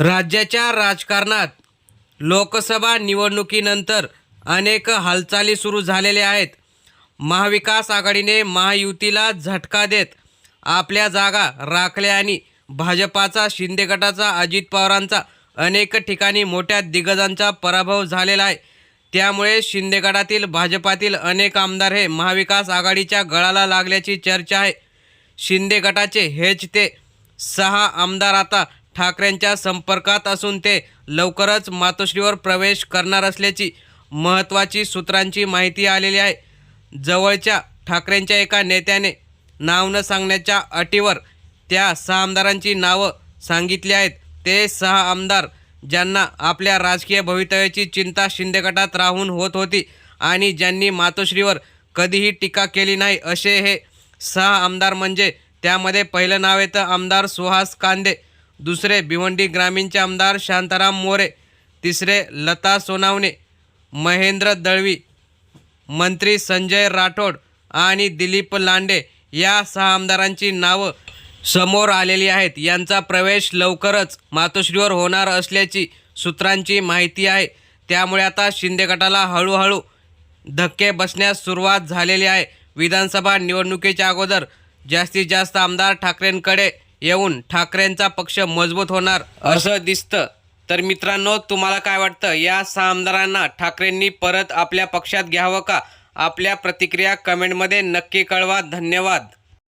राज्याच्या राजकारणात लोकसभा निवडणुकीनंतर अनेक हालचाली सुरू झालेल्या आहेत. महाविकास आघाडीने महायुतीला झटका देत आपल्या जागा राखल्या आणि भाजपाचा शिंदे गटाचा अजित पवारांचा अनेक ठिकाणी मोठ्या दिग्गजांचा पराभव झालेला आहे. त्यामुळे शिंदे गटातील भाजपातील अनेक आमदार हे महाविकास आघाडीच्या गळाला लागल्याची चर्चा आहे. शिंदे गटाचे हेच ते सहा आमदार आता ठाकरेंच्या संपर्कात असून ते लवकरच मातोश्रीवर प्रवेश करणार असल्याची महत्त्वाची सूत्रांची माहिती आलेली आहे. जवळच्या ठाकरेंच्या एका नेत्याने नाव न सांगण्याच्या अटीवर त्या सहा आमदारांची नावं सांगितली आहेत. ते सहा आमदार ज्यांना आपल्या राजकीय भवितव्याची चिंता शिंदे गटात राहून होत होती आणि ज्यांनी मातोश्रीवर कधीही टीका केली नाही असे हे सहा आमदार म्हणजे त्यामध्ये पहिलं नाव येतं आमदार सुहास कांदे. दुसरे भिवंडी ग्रामीणचे आमदार शांताराम मोरे तिसरे लता सोनावणे महेंद्र दळवी मंत्री संजय राठोड आणि दिलीप लांडे या सहा आमदारांची नावं समोर आलेली आहेत. यांचा प्रवेश लवकरच मातोश्रीवर होणार असल्याची सूत्रांची माहिती आहे. त्यामुळे आता शिंदे गटाला हळूहळू धक्के बसण्यास सुरुवात झालेली आहे. विधानसभा निवडणुकीच्या अगोदर जास्तीत जास्त आमदार ठाकरेंकडे येऊन ठाकरेंचा पक्ष मजबूत होणार असं दिसतं. तर मित्रांनो तुम्हाला काय वाटतं? या सहा आमदारांना ठाकरेंनी परत आपल्या पक्षात घ्यावं का? आपल्या प्रतिक्रिया कमेंटमध्ये नक्की कळवा. धन्यवाद.